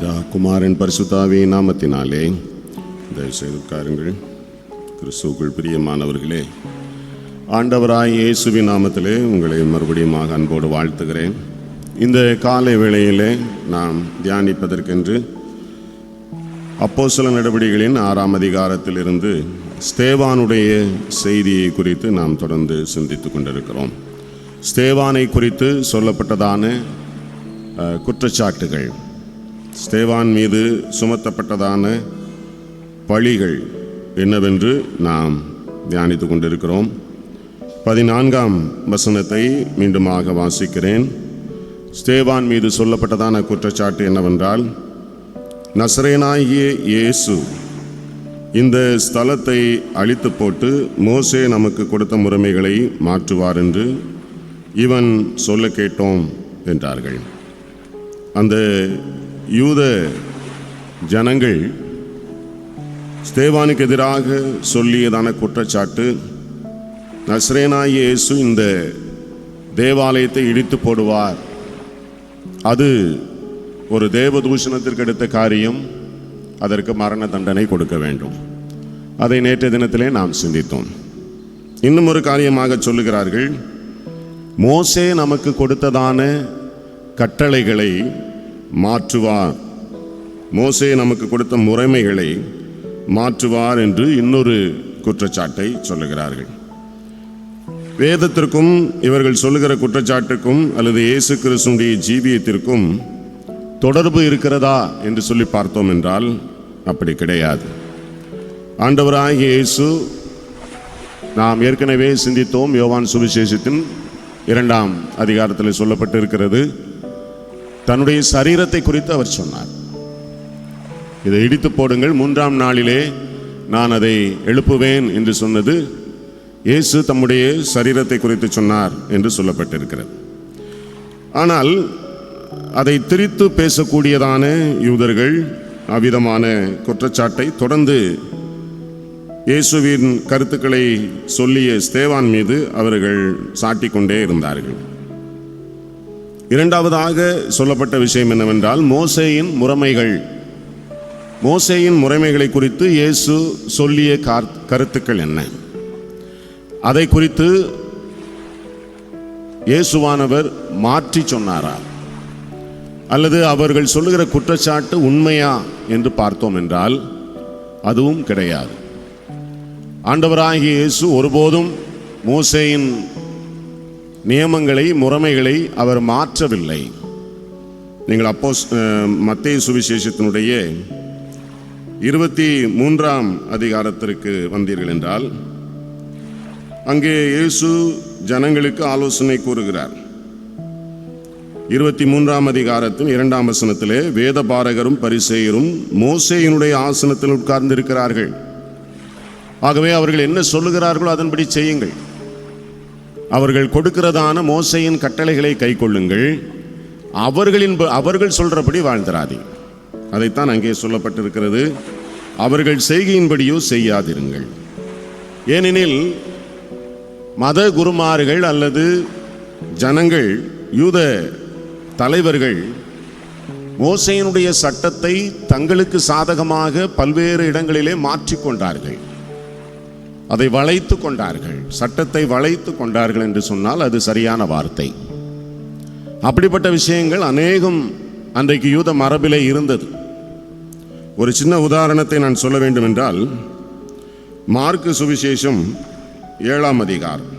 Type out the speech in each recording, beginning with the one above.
பிதா குமாரன் பரிசுத்தாவே நாமத்தினாலே. தயவுசெய்து உட்காருங்கள். கிறிஸ்துவுக்குள் பிரியமானவர்களே ஆண்டவராய் இயேசுவின் நாமத்திலே உங்களை மறுபடியும் அன்போடு வாழ்த்துகிறேன். இந்த காலை வேளையிலே நாம் தியானிப்பதற்கென்று அப்போஸ்தல நடவடிக்கைகளின் ஆறாம் அதிகாரத்திலிருந்து ஸ்தேவானுடைய செய்தியை குறித்து நாம் தொடர்ந்து சிந்தித்து கொண்டிருக்கிறோம். ஸ்தேவானை குறித்து சொல்லப்பட்டதான குற்றச்சாட்டுகள். ஸ்தேவான் மீது சுமத்தப்பட்டதான பழிகள் என்னவென்று நாம் தியானித்து கொண்டிருக்கிறோம். பதினான்காம் வசனத்தை மீண்டுமாக வாசிக்கிறேன். ஸ்தேவான் மீது சொல்லப்பட்டதான குற்றச்சாட்டு என்னவென்றால் நசரேனாகிய இயேசு இந்த ஸ்தலத்தை அழித்து போட்டு மோசே நமக்கு கொடுத்த முறைமைகளை மாற்றுவார் என்று இவன் சொல்ல கேட்டோம் என்றார்கள். அந்த யூத ஜனங்கள் ஸ்தேவானுக்கு எதிராக சொல்லியதான குற்றச்சாட்டு நஸ்ரேனாய் இயேசு இந்த தேவாலயத்தை இடித்து போடுவார். அது ஒரு தேவதூஷணத்திற்கு எடுத்த காரியம். அதற்கு மரண தண்டனை கொடுக்க வேண்டும். அதை நேற்றைய தினத்திலே நாம் சிந்தித்தோம். இன்னும் ஒரு காரியமாக சொல்லுகிறார்கள். மோசே நமக்கு கொடுத்ததான கட்டளைகளை மாற்றுவார். மோசே நமக்கு கொடுத்த முறைமைகளை மாற்றுவார் என்று இன்னொரு குற்றச்சாட்டை சொல்லுகிறார்கள். வேதத்திற்கும் இவர்கள் சொல்லுகிற குற்றச்சாட்டுக்கும் அல்லது இயேசு கிறிஸ்துடைய ஜீவியத்திற்கும் தொடர்பு இருக்கிறதா என்று சொல்லி பார்த்தோம் என்றால் அப்படி கிடையாது. ஆண்டவராகிய இயேசு நாம் ஏற்கனவே சிந்தித்தோம் யோவான் சுவிசேஷத்தின் இரண்டாம் அதிகாரத்தில் சொல்லப்பட்டு இருக்கிறது தன்னுடைய சரீரத்தை குறித்து அவர் சொன்னார். இதை இடித்து போடுங்கள். மூன்றாம் நாளிலே நான் அதை எழுப்புவேன் என்று சொன்னது இயேசு தம்முடைய சரீரத்தை குறித்து சொன்னார் என்று சொல்லப்பட்டிருக்கிறது. ஆனால் அதை திரித்து பேசக்கூடியதான யூதர்கள் அவ்விதமான குற்றச்சாட்டை தொடர்ந்து இயேசுவின் கருத்துக்களை சொல்லிய ஸ்தேவான் மீது அவர்கள் சாட்டிக்கொண்டே இருந்தார்கள். இரண்டாவதாக சொல்லப்பட்ட விஷயம் என்னவென்றால் மோசேயின் முறைமைகள். மோசேயின் முறைமைகளை குறித்து இயேசு சொல்லிய கார்- கருத்துக்கள் என்ன? அதை குறித்து இயேசுவானவர் மாற்றி சொன்னாரா? அல்லது அவர்கள் சொல்லுகிற குற்றச்சாட்டு உண்மையா என்று பார்த்தோம் என்றால் அதுவும் கிடையாது. ஆண்டவராகிய இயேசு ஒருபோதும் மோசேயின் நியமங்களை முறைமைகளை அவர் மாற்றவில்லை. நீங்கள் அப்போ மத்திய சுவிசேஷத்தினுடைய இருபத்தி மூன்றாம் அதிகாரத்திற்கு வந்தீர்கள் என்றால் அங்கே இயேசு ஜனங்களுக்கு ஆலோசனை கூறுகிறார். இருபத்தி மூன்றாம் அதிகாரத்தின் இரண்டாம் வசனத்திலே வேத பாரகரும் பரிசெயரும் மோசேயினுடைய ஆசனத்தில் உட்கார்ந்திருக்கிறார்கள். ஆகவே அவர்கள் என்ன சொல்லுகிறார்களோ அதன்படி செய்யுங்கள். அவர்கள் கொடுக்கிறதான மோசையின் கட்டளைகளை கைக்கொள்ளுங்கள். அவர்களின் அவர்கள் சொல்றபடி வாழ்ந்திராதே. அதைத்தான் அங்கே சொல்லப்பட்டிருக்கிறது. அவர்கள் செய்கையின்படியோ செய்யாதிருங்கள். ஏனெனில் மத குருமார்கள் அல்லது ஜனங்கள் யூத தலைவர்கள் மோசையினுடைய சட்டத்தை தங்களுக்கு சாதகமாக பல்வேறு இடங்களிலே மாற்றிக்கொண்டார்கள். அதை வளைத்து கொண்டார்கள். சட்டத்தை வளைத்து கொண்டார்கள் என்று சொன்னால் அது சரியான வார்த்தை. அப்படிப்பட்ட விஷயங்கள் அநேகம் அன்றைக்கு யூத மரபிலே இருந்தது. ஒரு சின்ன உதாரணத்தை நான் சொல்ல வேண்டும் என்றால் மார்க்கு சுவிசேஷம் ஏழாம் அதிகாரம்.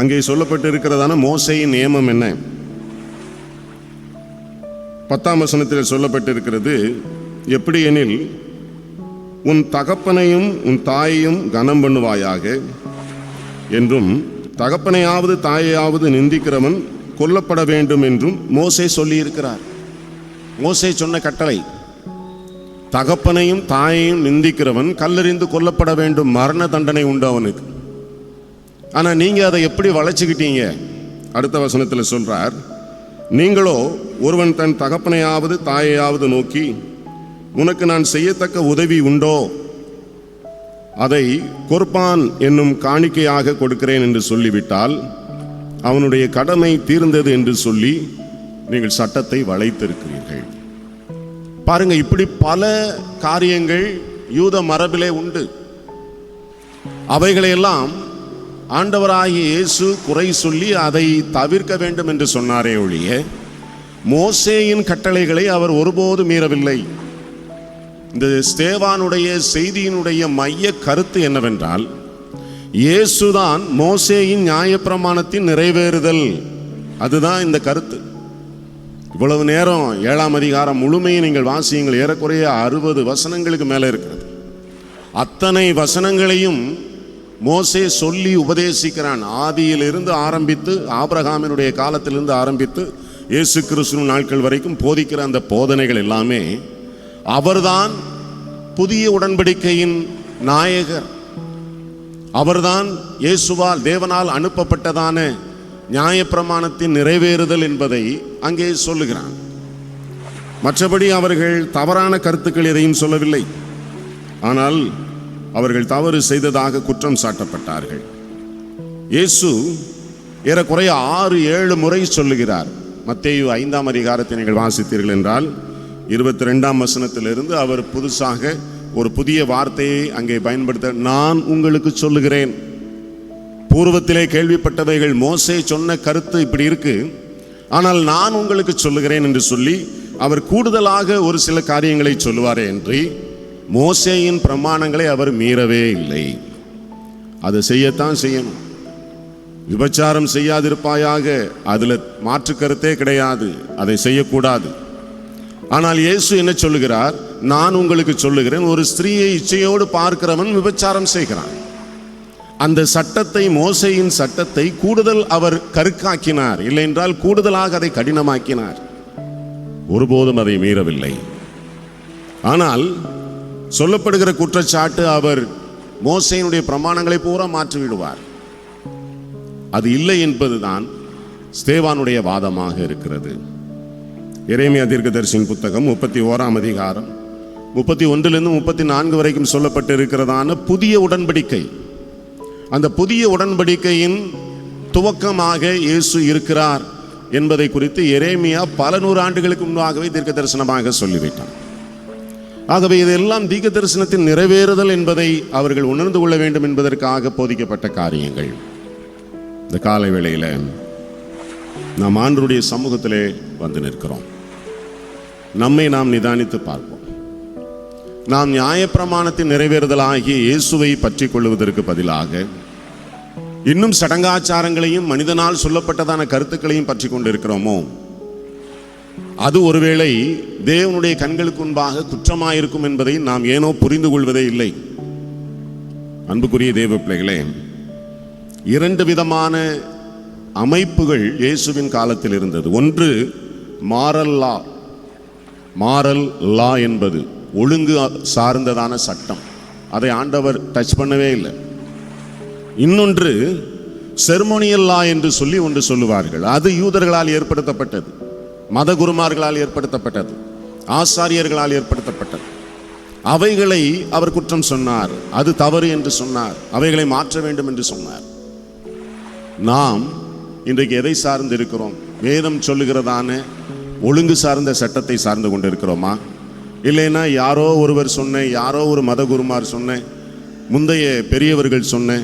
அங்கே சொல்லப்பட்டு இருக்கிறதான மோசையின் நியமம் என்ன? பத்தாம் வசனத்தில் சொல்லப்பட்டிருக்கிறது எப்படி எனில் உன் தகப்பனையும் உன் தாயையும் கனம் பண்ணுவாயாக. என்றும் தகப்பனையாவது தாயையாவது நிந்திக்கிறவன் கொல்லப்பட வேண்டும் என்றும் மோசே சொல்லியிருக்கிறார். மோசே சொன்ன கட்டளை தகப்பனையும் தாயையும் நிந்திக்கிறவன் கல்லறிந்து கொல்லப்பட வேண்டும் மரண தண்டனை உண்டு அவனுக்கு. ஆனால் நீங்கள் அதை எப்படி வளைச்சிக்கிட்டீங்க அடுத்த வசனத்தில் சொல்றார் நீங்களோ ஒருவன் தன் தகப்பனையாவது தாயையாவது நோக்கி உனக்கு நான் செய்யத்தக்க உதவி உண்டோ? அதை கொர்பான் என்னும் காணிக்கையாக கொடுக்கிறேன் என்று சொல்லிவிட்டால் அவனுடைய கடமை தீர்ந்தது என்று சொல்லி நீங்கள் சட்டத்தை வளைத்திருக்கிறீர்கள். பாருங்க இப்படி பல காரியங்கள் யூத மரபிலே உண்டு. அவைகளையெல்லாம் ஆண்டவராகிய இயேசு குறை சொல்லி அதை தவிர்க்க வேண்டும் என்று சொன்னாரே ஒழிய மோசேயின் கட்டளைகளை அவர் ஒருபோது மீறவில்லை. இந்த ஸ்தேவானுடைய செய்தியினுடைய மைய கருத்து என்னவென்றால் இயேசுதான் மோசேயின் நியாயப்பிரமாணத்தின் நிறைவேறுதல். அதுதான் இந்த கருத்து. இவ்வளவு நேரம் ஏழாம் அதிகாரம் முழுமையை நீங்கள் வாசியுங்கள். ஏறக்குறைய அறுபது வசனங்களுக்கு மேலே இருக்கிறது. அத்தனை வசனங்களையும் மோசே சொல்லி உபதேசிக்கிறான். ஆதியிலிருந்து ஆரம்பித்து ஆபிரகாமினுடைய காலத்திலிருந்து ஆரம்பித்து இயேசு கிறிஸ்துவின் நாட்கள் வரைக்கும் போதிக்கிற அந்த போதனைகள் எல்லாமே அவர்தான் புதிய உடன்படிக்கையின் நாயகர். அவர்தான் இயேசுவால் தேவனால் அனுப்பப்பட்டதான நியாயப்பிரமாணத்தின் நிறைவேறுதல் என்பதை அங்கே சொல்லுகிறான். மற்றபடி அவர்கள் தவறான கருத்துக்கள் எதையும் சொல்லவில்லை. ஆனால் அவர்கள் தவறு செய்ததாக குற்றம் சாட்டப்பட்டார்கள். இயேசு ஏறக்குறைய ஆறு ஏழு முறை சொல்லுகிறார். மத்தேயு ஐந்தாம் அதிகாரத்தை நீங்கள் வாசித்தீர்கள் என்றால் இருபத்தி ரெண்டாம் வசனத்திலிருந்து அவர் புதுசாக ஒரு புதிய வார்த்தையை அங்கே பயன்படுத்த நான் உங்களுக்கு சொல்லுகிறேன். பூர்வத்திலே கேள்விப்பட்டவைகள் மோசே சொன்ன கருத்து இப்படி இருக்கு. ஆனால் நான் உங்களுக்கு சொல்லுகிறேன் என்று சொல்லி அவர் கூடுதலாக ஒரு சில காரியங்களை சொல்லுவாரே என்று மோசேயின் பிரமாணங்களை அவர் மீறவே இல்லை. அதை செய்யத்தான் செய்யணும். விபச்சாரம் செய்யாதிருப்பாயாக அதில் மாற்று கருத்தே கிடையாது. அதை செய்யக்கூடாது. ஆனால் இயேசு என்ன சொல்லுகிறார்? நான் உங்களுக்கு சொல்லுகிறேன் ஒரு ஸ்திரீயை இச்சையோடு பார்க்கிறவன் விபச்சாரம் செய்கிறான். அந்த சட்டத்தை மோசையின் சட்டத்தை கூடுதல் அவர் கருக்காக்கினார். இல்லை என்றால் கூடுதலாக அதை கடினமாக்கினார். ஒருபோதும் அதை மீறவில்லை. ஆனால் சொல்லப்படுகிற குற்றச்சாட்டு அவர் மோசையினுடைய பிரமாணங்களை பூரா மாற்றி விடுவார். அது இல்லை என்பதுதான் ஸ்தேவானுடைய வாதமாக இருக்கிறது. எரேமியா தீர்க்கதரிசியின் புத்தகம் முப்பத்தி ஓராம் அதிகாரம். முப்பத்தி ஒன்றிலிருந்து முப்பத்தி நான்கு வரைக்கும் சொல்லப்பட்டு இருக்கிறதான புதிய உடன்படிக்கை. அந்த புதிய உடன்படிக்கையின் துவக்கமாக இயேசு இருக்கிறார் என்பதை குறித்து எரேமியா பல நூறு ஆண்டுகளுக்கு முன்பாகவே தீர்க்க தரிசனமாக சொல்லிவிட்டார் ஆகவே இதெல்லாம் தீர்க்க தரிசனத்தின் நிறைவேறுதல் என்பதை அவர்கள் உணர்ந்து கொள்ள வேண்டும் என்பதற்காக போதிக்கப்பட்ட காரியங்கள். இந்த காலை வேளையில் நாம் ஆண்டருடைய சமூகத்திலே வந்து நிற்கிறோம். நம்மை நாம் நிதானித்து பார்ப்போம். நாம் நியாயப்பிரமாணத்தின் நிறைவேறுதலாகிய இயேசுவை பற்றி கொள்வதற்கு பதிலாக இன்னும் சடங்காச்சாரங்களையும் மனிதனால் சொல்லப்பட்டதான கருத்துக்களையும் பற்றி கொண்டிருக்கிறோமோ? அது ஒருவேளை தேவனுடைய கண்களுக்கு முன்பாக குற்றமாயிருக்கும் என்பதை நாம் ஏனோ புரிந்து கொள்வதே இல்லை. அன்புக்குரிய தேவ பிள்ளைகளே இரண்டு விதமான அமைப்புகள் இயேசுவின் காலத்தில் இருந்தது. ஒன்று மாரல்லா மாரல் லா என்பது ஒழுங்கு சார்ந்ததான சட்டம். அதை ஆண்டவர் டச் பண்ணவே இல்லை. இன்னொன்று செர்மோனியல் லா என்று சொல்லி ஒன்று சொல்லுவார்கள். அது யூதர்களால் ஏற்படுத்தப்பட்டது. மத குருமார்களால் ஏற்படுத்தப்பட்டது. ஆசாரியர்களால் ஏற்படுத்தப்பட்டது. அவைகளை அவர் குற்றம் சொன்னார். அது தவறு என்று சொன்னார். அவைகளை மாற்ற வேண்டும் என்று சொன்னார். நாம் இன்றைக்கு எதை சார்ந்து இருக்கிறோம்? வேதம் சொல்லுகிறதான ஒழுங்கு சார்ந்த சட்டத்தை சார்ந்து கொண்டு இருக்கிறோமா இல்லைன்னா யாரோ ஒருவர் சொன்ன யாரோ ஒரு மதகுருமார் சொன்ன முந்தைய பெரியவர்கள் சொன்ன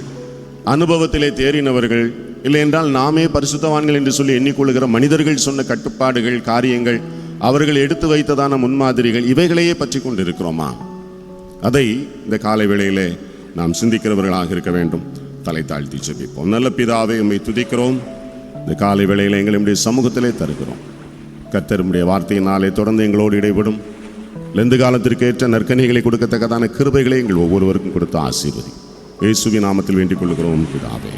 அனுபவத்திலே தேறினவர்கள் இல்லை என்றால் நாமே பரிசுத்தவான்கள் என்று சொல்லி எண்ணிக்கொள்கிற மனிதர்கள் சொன்ன கட்டுப்பாடுகள் காரியங்கள் அவர்கள் எடுத்து வைத்ததான முன்மாதிரிகள் இவைகளையே பற்றி கொண்டு இருக்கிறோமா அதை இந்த காலை வேளையிலே நாம் சிந்திக்கிறவர்களாக இருக்க வேண்டும். தலை தாழ்த்தி ஜெபிப்போம். நல்ல பிதாவை உண்மை துதிக்கிறோம். இந்த காலை வேளையில் எங்களுடைய சமூகத்திலே தருகிறோம். கத்தருடைய வார்த்தையினாலே தொடர்ந்து எங்களோடு இடைபடும். லெந்து காலத்திற்கு ஏற்ற நற்கனிகளை கொடுக்கத்தக்கதான கிருபைகளை எங்கள் ஒவ்வொருவருக்கும் கொடுத்து ஆசீர்வதி. இயேசுவி நாமத்தில் வேண்டிக் கொள்கிறோம் பிதாவே.